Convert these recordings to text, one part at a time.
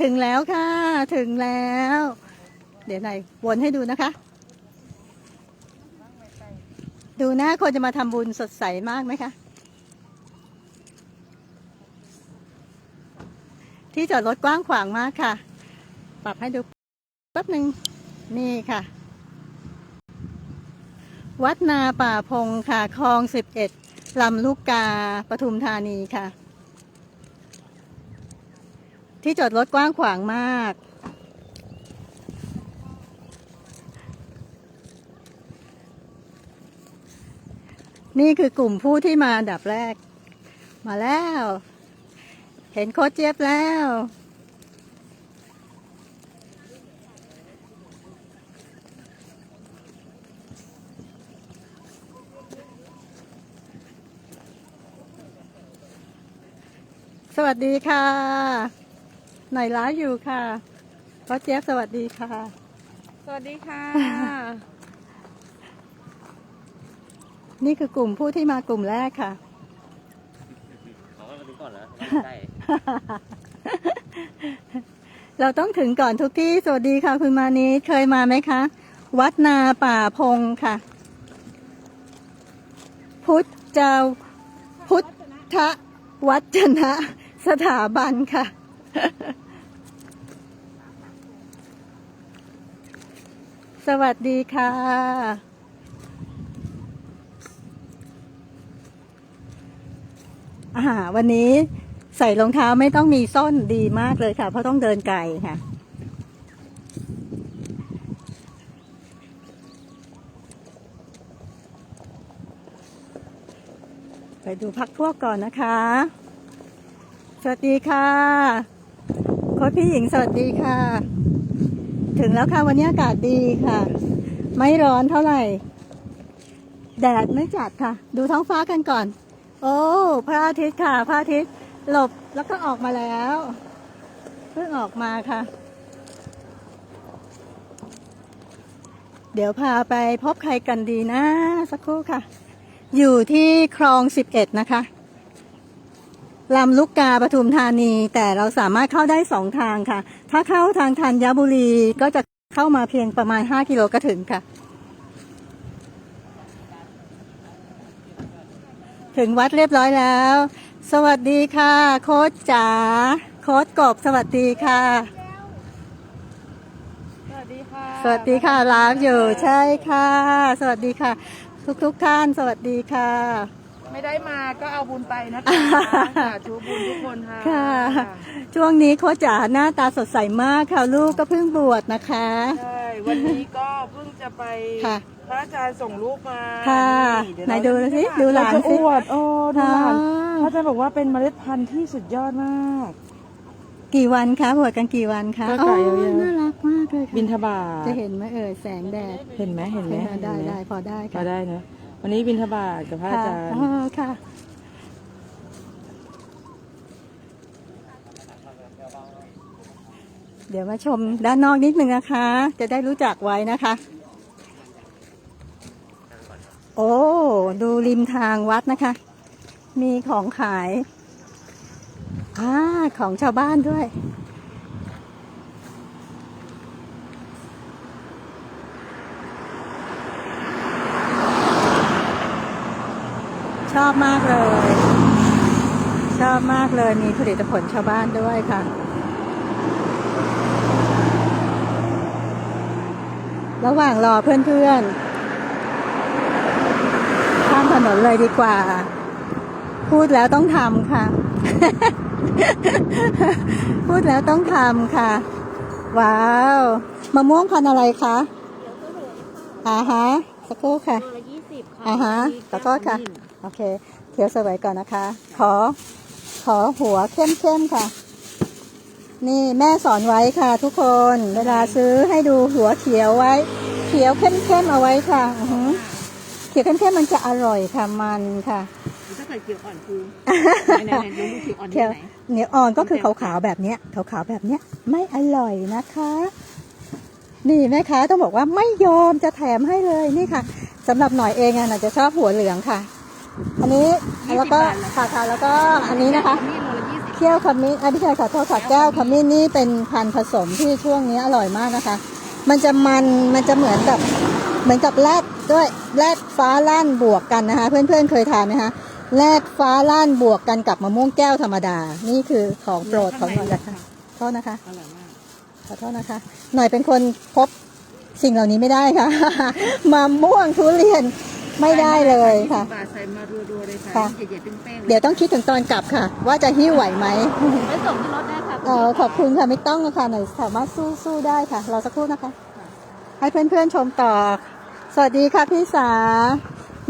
ถึงแล้วค่ะ ถึงแล้ว เดี๋ยวไหนอยวนให้ดูนะคะ ดูหน้าคนจะมาทำบุญสดใสมากไหมคะ ที่จอดรถกว้างขวางมากค่ะ ปรับให้ดูแป๊บหนึ่งนี่ค่ะ วัดนาป่าพงค่ะ คลองสิบเอ็ดลำลูกกาปทุมธานีค่ะ ที่จอดรถกว้างขวางมาก นี่คือกลุ่มผู้ที่มาอันดับแรก มาแล้ว เห็นโค้ชเจี๊ยบแล้วสวัสดีค่ะ หน่อยร้ายอยู่ค่ะโค้ชเจี๊ยบสวัสดีค่ะ สวัสดีค่ะ นี่คือกลุ่มผู้ที่มากลุ่มแรกค่ะเขาก็มาถึงก่อนแล้วใช่เราต้องถึงก่อนทุกที่ สวัสดีค่ะ คุณมานีเคยมาไหมคะ วัดนาป่าพงค่ะ พุทธเจ้าพุทธวัจนะสถาบันค่ะ สวัสดีค่ะอ่าวันนี้ใส่รองเท้าไม่ต้องมีส้นดีมากเลยค่ะ เพราะต้องเดินไกลค่ะ ไปดูพักพวกก่อนนะคะ สวัสดีค่ะ โค้ชพี่หญิงสวัสดีค่ะ ถึงแล้วค่ะ วันนี้อากาศดีค่ะ ไม่ร้อนเท่าไหร่ แดดไม่จัดค่ะ ดูท้องฟ้ากันก่อน โอ้พระอาทิตย์ค่ะ พระอาทิตย์หลบแล้วก็ออกมาแล้ว เพิ่งออกมาค่ะ เดี๋ยวพาไปพบใครกันดีนะ สักครู่ค่ะ อยู่ที่คลองสิบเอ็ดนะคะ ลำลูกกาปทุมธานี แต่เราสามารถเข้าได้สองทางค่ะ ถ้าเข้าทางธัญบุรีก็จะเข้ามาเพียงประมาณห้ากิโลก็ถึงค่ะ ถึงวัดเรียบร้อยแล้ว สวัสดีค่ะ โค้ชจ๋าโค้ชกบสวัสดีค่ะ สวัสดีค่ะ สวัสดีค่ะไลฟ์อยู่ใช่ค่ะ สวัสดีค่ะ ทุกทุกๆท่านสวัสดีค่ะ ไม่ได้มาก็เอาบุญไปนะคะสาธุบุญทุกคนค่ะค่ะ ช่วงนี้โค้ชจ๋าหน้าตาสดใสมากค่ะลูกก็เพิ่งบวชนะคะ ใช่วันนี้ก็เพิ่งจะไปค่ะ พระอาจารย์ส่งลูกมาค่ะเยวไหนเราดูสิจะดูหลานจะสิอวดโอ้ดูหลานอ่าพระอาจารย์บอกว่าเป็นเมล็ดพันธุ์ที่สุดยอดมาก กี่วันคะบวชกันกี่วันคะก็อ๋ไก่อยาวๆน่ารักมากเลยค่ะบินทบาทจะเห็นไหมเอ่ยแสงแดดเห็นไหมเห็นไหมได้เห็นหมได้พอได้พอค่ะได้เนอะ วันนี้บินทบาทกับพระอาจารย์ค่ะ เดี๋ยวมาชมด้านนอกนิดนึงนะคะ จะได้รู้จักไว้นะคะ โอ้ ดูริมทางวัดนะคะ มีของขายอ่าของชาวบ้านด้วย ชอบมากเลย ชอบมากเลยมีผลิตผลชาวบ้านด้วยค่ะ ระหว่างรอเพื่อนๆ ข้ามถนนเลยดีกว่า พูดแล้วต้องทำค่ะ พูดแล้วต้องทำค่ะ ว้าวมะม่วงพันธุ์อะไรคะอ่าฮะสักครู่ค่ะตัวละยี่สิบค่ะอ่าฮะขอโทษค่ะ โอเคเขียวสวยก่อนนะคะ ขอขอหัวเข้มๆค่ะ นี่แม่สอนไว้ค่ะ ทุกคนเวลาซื้อให้ดูหัวเขียวไว้ เขียวเข้มๆเอาไว้ค่ะอือหือเขียวเข้มๆมันจะอร่อยค่ะมันค่ะถ้าเกิดเกี่ยวอ่อนคือไหนๆๆดูดูเกี่ยวอ่อนเขีที่ยวไหนเหนียวอ่อนก็คือขาวๆแบบเนี้ยขาวๆแบบเนี้ยไม่อร่อยนะคะนี่แม่ค้าต้องบอกว่าไม่ยอมจะแถมให้เลยนี่ค่ะสำหรับหน่อยเองอะน่ะจะชอบหัวเหลืองค่ะ อันนี้แล้วก็ค่ะค่ะแล้วก็อันนี้นะคะนี่โลละยี่สิบเคี่ยวขมิ้นอะพี่ชายขอโทษค่ะแก้วขมิ้นนี่เป็นพันธุ์ผสมที่ช่วงนี้อร่อยมากนะคะ มันจะมันมันจะเหมือนกับเหมือนกับแรดด้วยแรดฟ้าล้านบวกกันนะคะ เพื่อนๆเคยทานไหมคะแรดฟ้าล้านบวกกันกับมะม่วงแก้วธรรมดา นี่คือของโปรดของหน่อยนะคะโทษนะคะอร่อยมากขอโทษนะคะ หน่อยเป็นคนพบสิ่งเหล่านี้ไม่ได้ค่ะมะม่วงทุเรียน ไม่ได้เลยค่ะ บาทใส่มารัวๆเลยค่ะค่ะเหยียดๆเป้งๆเดี๋ยวต้องคิดถึงตอนกลับค่ะ ว่าจะหิ้วไหวไหมไปส่งที่รถได้ค่ะเออขอบคุณค่ะไม่ต้องค่ะหน่อยสามารถสู้สู้ได้ค่ะรอสักครู่นะคะ ให้เพื่อนๆชมต่อ สวัสดีค่ะพี่สา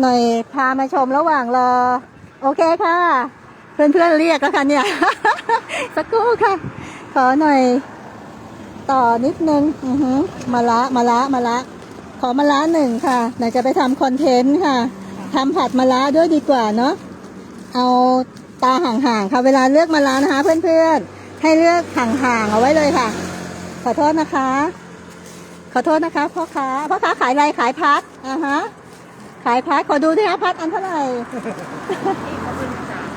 หน่อยพามาชมระหว่างรอ โอเคค่ะ เพื่อนๆเรียกแล้วค่ะเนี่ย สักครู่ค่ะ ขอหน่อย ต่อนิดนึงอือหือมาละมาละมาละ ขอมาละหนึ่งค่ะหน่อยจะไปทำคอนเทนต์ค่ะทำผัดมาละด้วยดีกว่าเนาะเอาตาห่างๆค่ะเวลาเลือกมาแล้วนะคะ เพื่อนๆ ให้เลือกห่างๆเอาไว้เลยค่ะ ขอโทษนะคะ ขอโทษนะคะพ่อค้าพ่อค้าขายอะไรขายพัดอ่าฮะขายพัดขอดูที่คะพัดอันเท่าไหร่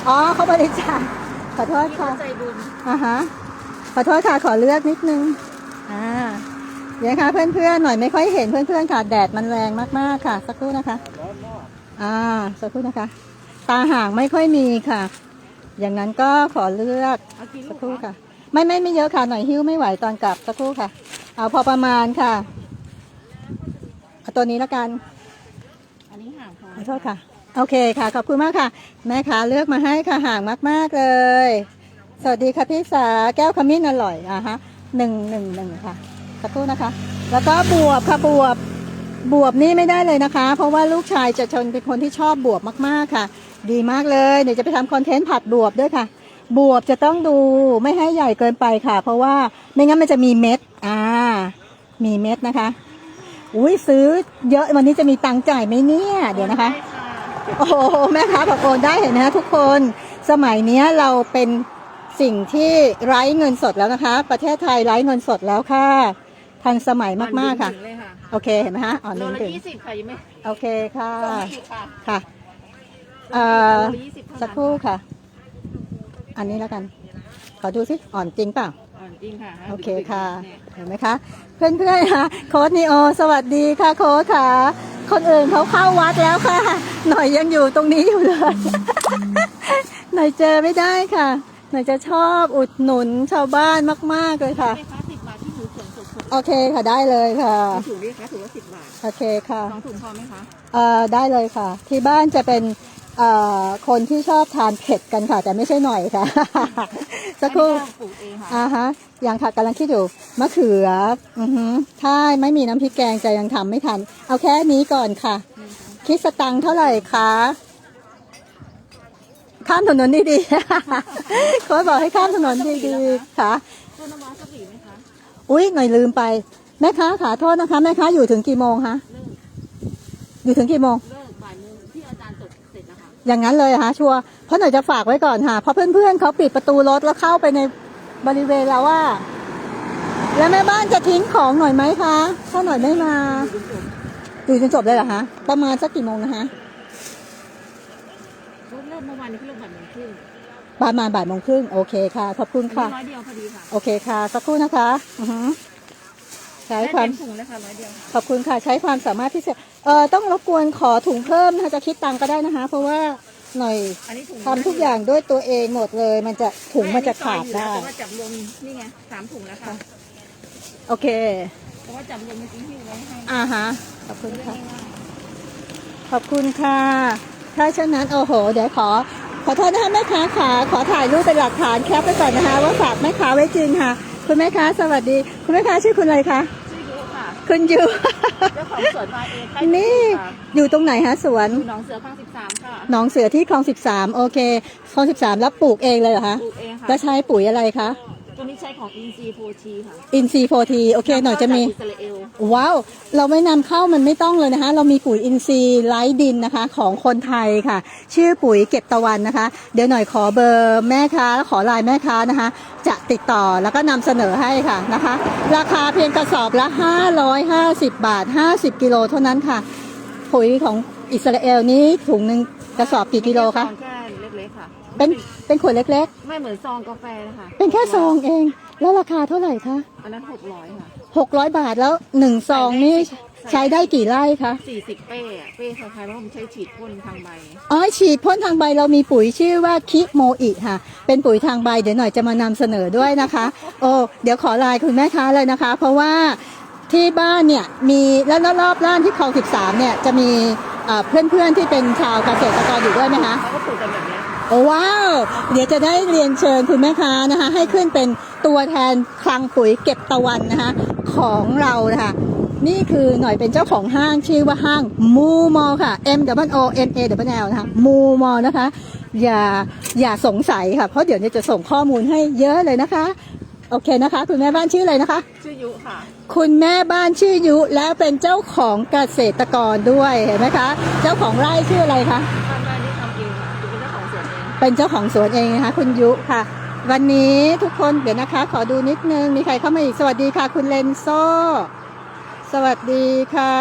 อ๋อเขาบริจาคขอโทษค่ะใจบุญอ่าฮะขอโทษค่ะขอเลือกนิดนึงอ่า เดี๋ยวนะคะเพื่อนๆหน่อยไม่ค่อยเห็นเพื่อนๆค่ะ แดดมันแรงมากๆค่ะ สักครู่นะคะ อ่าสักครู่นะคะ ตาห่างไม่ค่อยมีค่ะ อย่างนั้นก็ขอเลือกสักครู่คะค่ะ ไม่ไม่ไม่เยอะค่ะหน่อยหิ้วไม่ไหวตอนกลับสักครู่ค่ะ เอาพอประมาณค่ะเอาตัวนี้แล้วกัน อันนี้ห่างพอขอโทษค่ะ โอเคค่ะ ขอบคุณมากค่ะ แม่ค้าเลือกมาให้ค่ะห่างมากๆเลย สวัสดีค่ะพี่สาแก้วขมิ้นอร่อยอะฮะหนึ่งหนึ่งหนึ่งค่ะ สักครู่นะคะ แล้วก็บวบค่ะบวบบวบนี่ไม่ได้เลยนะคะ เพราะว่าลูกชายจะชนเป็นคนที่ชอบบวบมากๆค่ะ ดีมากเลยเดี๋ยวจะไปทำคอนเทนต์ผัดบวบด้วยค่ะ บวบจะต้องดูไม่ให้ใหญ่เกินไปค่ะ เพราะว่าไม่งั้นมันจะมีเม็ดอ่ามีเม็ดนะคะ อุ้ยซื้อเยอะวันนี้จะมีตังค์จ่ายไหมเนี่ยเดี๋ยวนะคะ โอ้โหแม่ค้าบอกโอนได้เห็นไหมคะทุกคนสมัยเนี้ยเราเป็นสิ่งที่ไร้เงินสดแล้วนะคะ ประเทศไทยไร้เงินสดแล้วค่ะ ทันสมัยมากๆค่ะถึงเลยค่ะโอเคเห็นไหมคะอ่อนโลนิดละนึงยี่สิบค่ะยังไม่โอเคค่ะส่งอีกค่ะค่ะเอ่อโลละยี่สิบเท่านั้นสักครู่ค่ะ อันนี้แล้วกัน ขอดูสิอ่อนจริงเปล่า อ่อนจริงค่ะโอเคค่ะเนี่ยเห็นไหมคะ เพื่อนๆค่ะโค้ดนีโอ สวัสดีค่ะโค้ดค่ะ คนอื่นเขาเข้าวัดแล้วค่ะ หน่อยยังอยู่ตรงนี้อยู่เลย หน่อยเจอไม่ได้ค่ะ หน่อยจะชอบอุดหนุนชาวบ้านมากๆเลยค่ะแม่ค้าสิบบ โอเคค่ะได้เลยค่ะๆถูกดีคะถือว่าสิบบาทโอเคค่ะ สองถุงพอไหมคะ เอ่อได้เลยค่ะ ที่บ้านจะเป็นเอ่อคนที่ชอบทานเผ็ดกันค่ะ แต่ไม่ใช่หน่อยค่ะ สักครู่อันนี้เราปลูกเองค่ะอ่าฮะยังค่ะกำลังคิดอยู่มะเขืออือฮึถ้าไม่มีน้ำพริกแกงจะยังทำไม่ทัน เอาแค่นี้ก่อนค่ะ คิดสตังค์เท่าไหร่คะข้ามถนนดีๆ โค้ชบอกให้ข้ามถนนดีๆค่ะ ต้นน้ำว้า อุ๊ยหน่อยลืมไป แม่ค้าขาโทษนะคะ แม่ค้าอยู่ถึงกี่โมงคะเลิกอยู่ถึงกี่โมง เลิกบ่ายโมงที่อาจารย์จดเสร็จนะคะ อย่างนั้นเลยเหรอคะชัวร์เพราะหน่อยจะฝากไว้ก่อนค่ะ เพราะเพื่อนๆเขาปิดประตูรถแล้วเข้าไปในบริเวณแล้วว่า แล้วแม่บ้านจะทิ้งของหน่อยไหมคะถ้าหน่อยไม่มาอยู่จนจบเลยเหรอคะประมาณสักกี่โมงนะคะ รถเริ่มเมื่อวานนี้เขาเริ่มบ่ายโมงครึ่ง ประมาณบ่ายโมงครึ่งโอเคค่ะ ขอบคุณค่ะ ร้อยเดียวพอดีค่ะโอเคค่ะ สักครู่นะคะอือฮึใช้ได้ความ เต็มถุงเลยค่ะร้อยเดียวค่ะขอบคุณค่ะ ใช้ความสามารถพิเศษเอ่อต้องรบกวนขอถุงเพิ่มนะคะจะคิดตังค์ก็ได้นะคะ เพราะว่าหน่อยอันนี้ถุงทำทุกอย่างด้วยตัวเองหมดเลย มันจะถุงมันจะขาดได้ เพราะว่าจับรวมนี่ไงสามถุงแล้วค่ะโอเคเพราะว่าจับรวมเมื่อกี้หิ้วไว้ให้อ่าฮะขอบคุณเรื่องค่ะง่ายขอบคุณค่ะ ถ้าเช่นนั้นโอ้โห เดี๋ยวขอข อโทษนะคะแม่ค้าขาขอถ่ายรูปเป็นหลักฐานแคปไปก่อนนะคะ ว่าฝากแม่ค้าไว้จริงค่ะ คุณแม่ค้าสวัสดี คุณแม่ค้าชื่อคุณอะไรคะๆชื่อยุค่ะคุณยูเจ้าของสวนมาเองใกล้นี่ ค่ะอยู่ตรงไหนฮะสวน อยู่หนองเสือข้างสิบสามค่ะหนองเสือที่คลองสิบสามโอเค คลองสิบสามแล้วปลูกเองเลยเหรอคะปลูกเองค่ะแล้วใช้ปุ๋ยอะไรคะ ตัวนี้ใช้ของอินซีโฟทีค่ะอินซีโฟทีโอเคหน่อยจะมีาจากอิสราเอลว้าว เราไม่นำเข้ามันไม่ต้องเลยนะคะ เรามีปุ๋ยอินทรีย์ไร้ดินนะคะ ของคนไทยค่ะ ชื่อปุ๋ยเก็บตะวันนะคะ เดี๋ยวหน่อยขอเบอร์แม่ค้าขอไลน์แม่ค้านะคะ จะติดต่อแล้วก็นำเสนอให้ค่ะนะคะ ราคาเพียงกระสอบละ 550 บาท 50 กิโลเท่านั้นค่ะ ปุ๋ยของอิสราเอลนี้ถุงหนึ่งกระสอบกี่กิโลคะ แค่เล็กๆค่ะ เป็นเป็นขวดเล็กไม่เหมือนซองกาแฟนะคะๆ เป็นแค่ซองเอง แล้วราคาเท่าไหร่คะอันนั้นหกร้อยค่ะ600บาทแล้วหนึ่งซองนี่ใช้ได้กี่ไร่คะสี่สิบเป้อะเป้คล้ายๆว่ามันใช้ฉีดพ่นทางใบ อ๋อฉีดพ่นทางใบเรามีปุ๋ยชื่อว่าคิโมอิค่ะ เป็นปุ๋ยทางใบเดี๋ยวหน่อยจะมานำเสนอด้วยนะคะ โอ้เดี๋ยวขอไลน์คุณแม่ค้าเลยนะคะ เพราะว่าที่บ้านเนี่ยมีแล้วรอบๆร้านที่คลอง13เนี่ยจะมีเอ่อเพื่อนๆที่เป็นชาวเกษตรกรอยู่ด้วยไหมคะ เขาก็ปลูกกันแบบเนี้ยค่ะ โอ้ว้าว เดี๋ยวจะได้เรียนเชิญคุณแม่ค้านะคะ ให้ขึ้นเป็นตัวแทนคลังปุ๋ยเก็บตะวันนะคะของเรานะคะนี่คือหน่อยเป็นเจ้าของห้างชื่อว่าห้างมูมอค่ะ M W O M A W L นะคะมูมอนะคะ อย่าอย่าสงสัยค่ะ เพราะเดี๋ยวเนี่ยจะส่งข้อมูลให้เยอะเลยนะคะ โอเคนะคะ คุณแม่บ้านชื่ออะไรนะคะ ชื่อยุค่ะ คุณแม่บ้านชื่อยุแล้วเป็นเจ้าของเกษตรกรด้วยเห็นไหมคะ เจ้าของไร่ชื่ออะไรคะ เป็นเจ้าของสวนเองนะคะคุณยุค่ะ วันนี้ทุกคนเดี๋ยวนะคะ ขอดูนิดนึง มีใครเข้ามาอีก สวัสดีค่ะ คุณเลนโซ สวัสดีค่ะ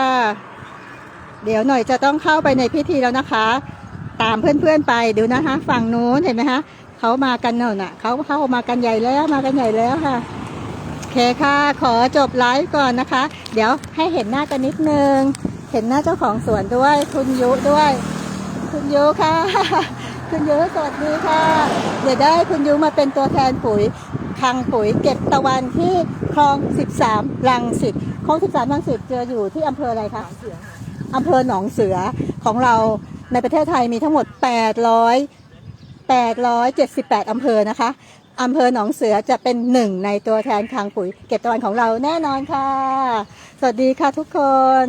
เดี๋ยวหน่อยจะต้องเข้าไปในพิธีแล้วนะคะ ตามเพื่อนๆไปดูนะคะ ฝั่งนู้นเห็นไหมคะเขามากันเน่ะน่ะเขาเข้ามากันใหญ่แล้วมากันใหญ่แล้วค่ะโอเคค่ะ ขอจบไลฟ์ก่อนนะคะ เดี๋ยวให้เห็นหน้ากันนิดนึง เห็นหน้าเจ้าของสวนด้วย คุณยุด้วย คุณยุค่ะ คุณยุสวัสดีค่ะ เดี๋ยวได้คุณยุมาเป็นตัวแทนปุ๋ยคลังปุ๋ยเก็บตะวันที่คลอง 13รังสิตคลอง 13รังสิตจะอยู่ที่อำเภออะไรคะเสือค่ะอำเภอหนองเสือของเราในประเทศไทยมีทั้งหมด 800 878 อำเภอนะคะ อำเภอหนองเสือจะเป็นหนึ่งในตัวแทนคลังปุ๋ยเก็บตะวันของเราแน่นอนค่ะ สวัสดีค่ะทุกคน